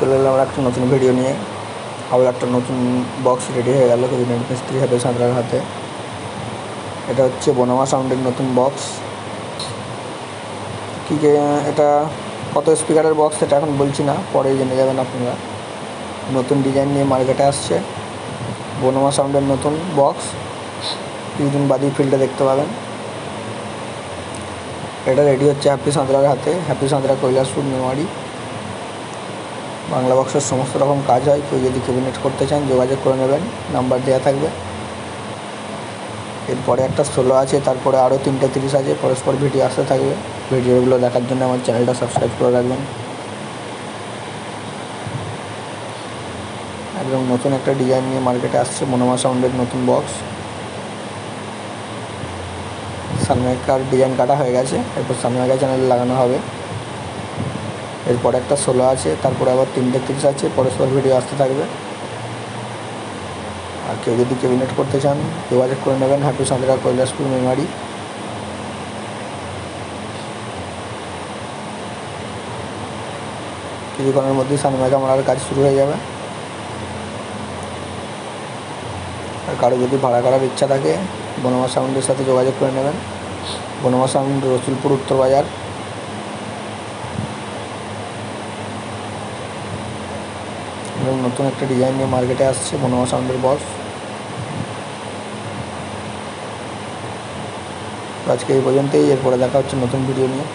চলে এলাম আর একটা নতুন ভিডিও নিয়ে। আবার একটা নতুন বক্স রেডি হয়ে গেল কেবিনেট মিস্ত্রি হাতে সাঁতরার হাতে। এটা হচ্ছে বনমা সাউন্ডের নতুন বক্স কী এটা কত স্পিকারের বক্স সেটা এখন বলছি না পরে জেনে যাবেন আপনারা। নতুন ডিজাইন নিয়ে মার্কেটে আসছে। বনমা সাউন্ডের নতুন বক্স কিছুদিন বাদই ফিল্ডে দেখতে পাবেন। এটা রেডি হচ্ছে হ্যাপি সাঁতরার হাতে। হ্যাপি সাঁতরা কৈলাসপুর মেমারি বাংলা বক্সের সমস্ত রকম কাজ হয়। কেউ যদি ক্যাবিনেট করতে চান, যোগাযোগ করে নেবেন। নাম্বার দেওয়া থাকবে। এরপরে একটা ষোলো আছে, তারপরে আরও তিনটে তিরিশ আছে, পরস্পর ভিডিও আসতে থাকবে। ভিডিওগুলো দেখার জন্য আমার চ্যানেলটা সাবস্ক্রাইব করে রাখবেন। একদম নতুন একটা ডিজাইন নিয়ে মার্কেটে আসছে মনোমা সাউন্ডের নতুন বক্স সামনে সানমাইকার ডিজাইন কাটা হয়ে গেছে। এরপর সানমাইকা চ্যানেলে লাগানো হবে। এরপর একটা ষোলো আছে, তারপরে আবার তিনটে তিরিশ আছে পরস্পর ভিডিও আসতে থাকবে। আর কেউ যদি ক্যাবিনেট করতে চান, যোগাযোগ করে নেবেন হ্যাপি সাঁতরা কৈলাসপুর মেমারি। কিছুক্ষণের মধ্যেই সানমাইকা মারার কাজ শুরু হয়ে যাবে। আর কারও যদি ভাড়া করার ইচ্ছা থাকে, বনমা সাউন্ডের সাথে যোগাযোগ করে নেবেন। বনমা সাউন্ড রসুলপুর উত্তর বাজার এবং নতুন একটা ডিজাইন নিয়ে মার্কেটে আসছে মনোহর সাউন্ডের বস আজকে এই পর্যন্তই, এরপরে দেখা হচ্ছে নতুন ভিডিও নিয়ে।